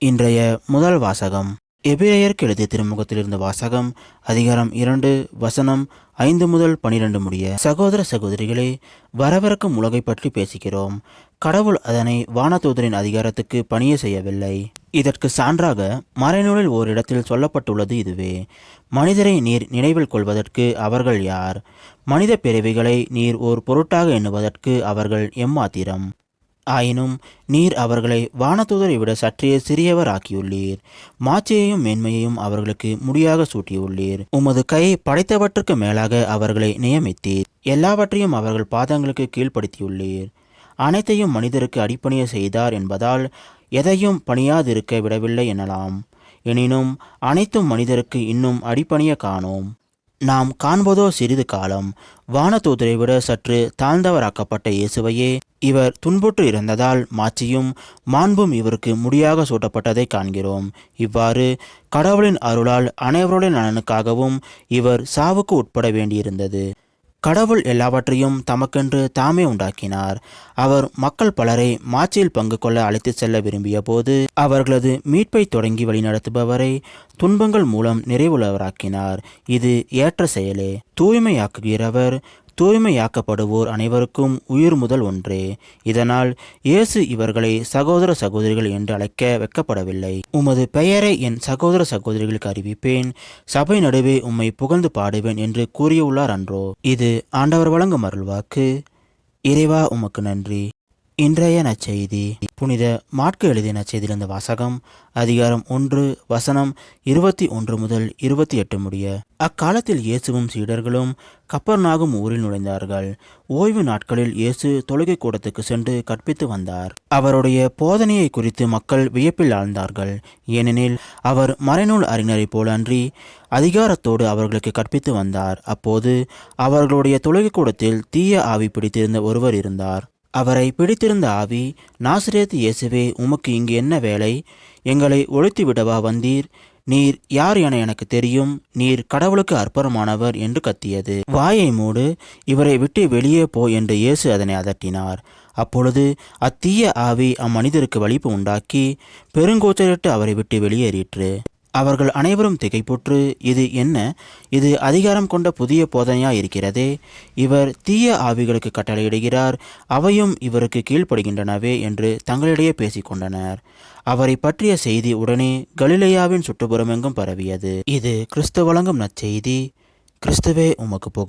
இன்றைய முதல் வாசகம். எபிரேயருக்கு எழுதிய திருமுகத்திலிருந்து வாசகம் அதிகாரம் இரண்டு வசனம் ஐந்து முதல் பனிரெண்டு முடிய. சகோதர சகோதரிகளே வரவிருக்கும் உலகை பற்றி பேசுகிறோம். கடவுள் அதனை வானதூதரின் அதிகாரத்துக்கு பணிய செய்யவில்லை. இதற்கு சான்றாக மறைநூலில் ஓரிடத்தில் சொல்லப்பட்டுள்ளது இதுவே. மனிதரை நீர் நினைவில் கொள்வதற்கு அவர்கள் யார்? மனித பிறவிகளை நீர் ஓர் பொருட்டாக எண்ணுவதற்கு அவர்கள் எம்மாத்திரம் ஆயினும் நீர் அவர்களை வானதூதரை விட சற்றே சிறியவராக்கியுள்ளீர். மாச்சியையும் மேன்மையையும் அவர்களுக்கு முடியாக சூட்டியுள்ளீர். உமது கை படைத்தவற்றுக்கு மேலாக அவர்களை நியமித்தீர். எல்லாவற்றையும் அவர்கள் பாதங்களுக்கு கீழ்ப்படுத்தியுள்ளீர். அனைத்தையும் மனிதருக்கு அடிப்பணிய செய்தார் என்பதால் எதையும் பணியாதிருக்க விடவில்லை எனலாம். எனினும் அனைத்தும் மனிதருக்கு இன்னும் அடிப்பணிய காணோம். நாம் காண்பதோ சிறிது காலம். வானதூதரை விட சற்று தாழ்ந்தவராக்கப்பட்ட இயேசுவையே இவர் துன்புற்று இருந்ததால் மாட்சியும் மாண்பும் இவருக்கு முடியாக சூட்டப்பட்டதை காண்கிறோம். இவ்வாறு கடவுளின் அருளால் அனைவருடைய நலனுக்காகவும் இவர் சாவுக்கு உட்பட வேண்டியிருந்தது. கடவுள் எல்லாவற்றையும் தமக்கென்று தாமே உண்டாக்கினார். அவர் மக்கள் பலரை மாட்சியில் பங்கு கொள்ள அழைத்து செல்ல விரும்பிய போது அவர்களது மீட்பை தொடங்கி வழிநடத்துபவரை துன்பங்கள் மூலம் நிறைவுள்ளவராக்கினார். இது ஏற்ற செயலே. தூய்மையாக்குகிறவர் தூய்மையாக்கப்படுவோர் அனைவருக்கும் உயிர் முதல் ஒன்றே. இதனால் இயேசு இவர்களை சகோதர சகோதரிகள் என்று அழைக்க வெக்கப்படவில்லை உமது பெயரை என் சகோதர சகோதரிகளுக்கு அறிவிப்பேன். சபை நடுவே உம்மை புகழ்ந்து பாடுவேன் என்று கூறியுள்ளார் அன்றோ. இது ஆண்டவர் வழங்கும் அருள்வாக்கு. இறைவா உமக்கு நன்றி. இன்றைய நற்செய்தி. புனித மாட்கு எழுதிய நற்செய்தியிலிருந்த வாசகம் அதிகாரம் ஒன்று வசனம் இருபத்தி ஒன்று முதல் இருபத்தி எட்டு முடிய. அக்காலத்தில் இயேசுவும் சீடர்களும் கப்பர்நாகும் ஊரில் நுழைந்தார்கள். ஓய்வு நாட்களில் இயேசு தொழுகை கூடத்துக்கு சென்று கற்பித்து வந்தார். அவருடைய போதனையை குறித்து மக்கள் வியப்பில் ஆழ்ந்தார்கள். ஏனெனில் அவர் மறைநூல் அறிஞரைப் போல அன்றி அதிகாரத்தோடு அவர்களுக்கு கற்பித்து வந்தார். அப்போது அவர்களுடைய தொழுகை கூடத்தில் தீய ஆவி பிடித்திருந்த ஒருவர் இருந்தார். அவரை பிடித்திருந்த ஆவி நாசிரேத் இயேசுவே உமக்கு இங்கு என்ன வேலை? எங்களை ஒழித்து விடவா வந்தீர்? நீர் யார் என எனக்கு தெரியும். நீர் கடவுளுக்கு அற்புறமானவர் என்று கத்தியது. வாயை மூடு இவரை விட்டு வெளியே போ என்று இயேசு அதனை அதட்டினார். அப்பொழுது அத்தீய ஆவி அம்மனிதருக்கு வலிப்பு உண்டாக்கி பெருங்கோச்சலிட்டு அவரை விட்டு வெளியேறிற்று. அவர்கள் அனைவரும் திகைப்புற்று இது என்ன? இது அதிகாரம் கொண்ட புதிய போதனையா இருக்கிறதே இவர் தீய ஆவிகளுக்கு கட்டளையிடுகிறார் அவையும் இவருக்கு கீழ்ப்படுகின்றனவே என்று தங்களிடையே பேசிக்கொண்டனர். அவரை பற்றிய செய்தி உடனே கலிலேயாவின் சுற்றுப்புறமெங்கும் பரவியது. இது கிறிஸ்து வழங்கும் நற்செய்தி. கிறிஸ்துவே உமக்கு போ